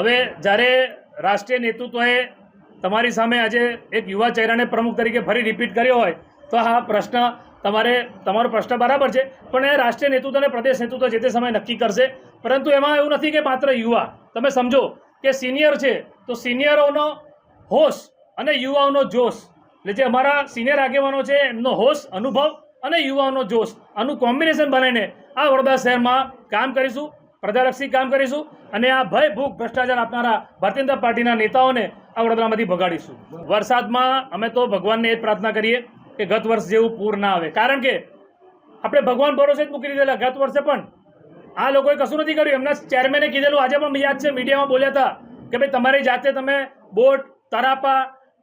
હવે જ્યારે રાષ્ટ્રીય નેતૃત્વએ તમારી સામે આજે એક યુવા ચહેરાને પ્રમુખ તરીકે ફરી રિપીટ કર્યો હોય, તો આ પ્રશ્ન તમારે, તમારો પ્રશ્ન બરાબર છે. પણ એ રાષ્ટ્રીય નેતૃત્વ અને પ્રદેશ નેતૃત્વ જે તે સમયે નક્કી કરશે. પરંતુ એમાં એવું નથી કે માત્ર યુવા. તમે સમજો કે સિનિયર છે, તો સિનિયરોનો હોશ અને યુવાઓનો જોશ. એટલે જે અમારા સિનિયર આગેવાનો છે, એમનો હોશ, અનુભવ અને યુવાઓનો જોશ. આનું કોમ્બિનેશન બનાવીને આ વડોદરા શહેરમાં કામ કરીશું. પ્રજાલક્ષી કામ કરીશું અને આ ભય, ભૂખ, ભ્રષ્ટાચાર આપનારા ભારતીય પાર્ટીના નેતાઓને આ વડોદરામાંથી ભગાડીશું. વરસાદમાં અમે તો ભગવાનને એ પ્રાર્થના કરીએ કે ગત વર્ષ જેવું પૂર ના આવે. કારણ કે આપણે ભગવાન ભરોસે જ મૂકી દીધેલા ગત વર્ષે પણ આ લોકોએ કશું નથી કર્યું. એમના ચેરમેને કીધેલું, આજે પણ યાદ છે મીડિયામાં બોલ્યા હતા કે ભાઈ તમારી જાતે તમે બોટ, તરાપા,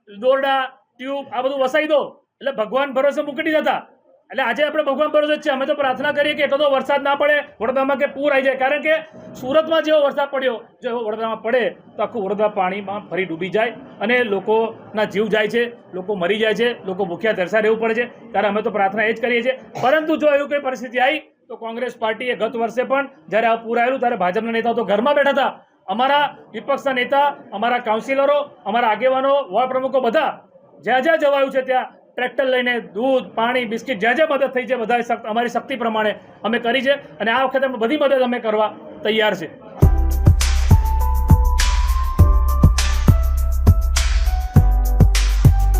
દોરડા ટ્યુબ આ બધું વસાઈ દો. એટલે ભગવાન ભરોસે મૂકી દીધા હતા. એટલે આજે આપણે ભગવાન જ છે અમે તો પ્રાર્થના કરીએ કે એટલો તો વરસાદ ના પડે, વડોદરામાં કે પૂર આવી જાય. કારણ કે સુરતમાં જેવો વરસાદ પડ્યો, જો એવો વડોદરામાં પડે, તો આખું વડોદરા પાણીમાં ફરી ડૂબી જાય અને લોકોના જીવ જાય છે, લોકો મરી જાય છે, લોકો ભૂખ્યા દર્શા રહેવું પડે છે. ત્યારે અમે તો પ્રાર્થના એ જ કરીએ છીએ. પરંતુ જો એવું કોઈ પરિસ્થિતિ આવી તો કોંગ્રેસ પાર્ટીએ ગત વર્ષે પણ જ્યારે આ પૂર આવેલું, ત્યારે ભાજપના નેતાઓ તો ઘરમાં બેઠા હતા. અમારા વિપક્ષના નેતા, અમારા કાઉન્સિલરો, અમારા આગેવાનો વોર્ડ પ્રમુખો બધા જ્યાં જ્યાં જવાયું છે ત્યાં ટ્રેક્ટર લઈને દૂધ, પાણી, બિસ્કિટ જ્યાં જ્યાં મદદ થઈ છે બધા અમારી શક્તિ પ્રમાણે અમે કરી છે અને આ વખતે બધી મદદ અમે કરવા તૈયાર છે.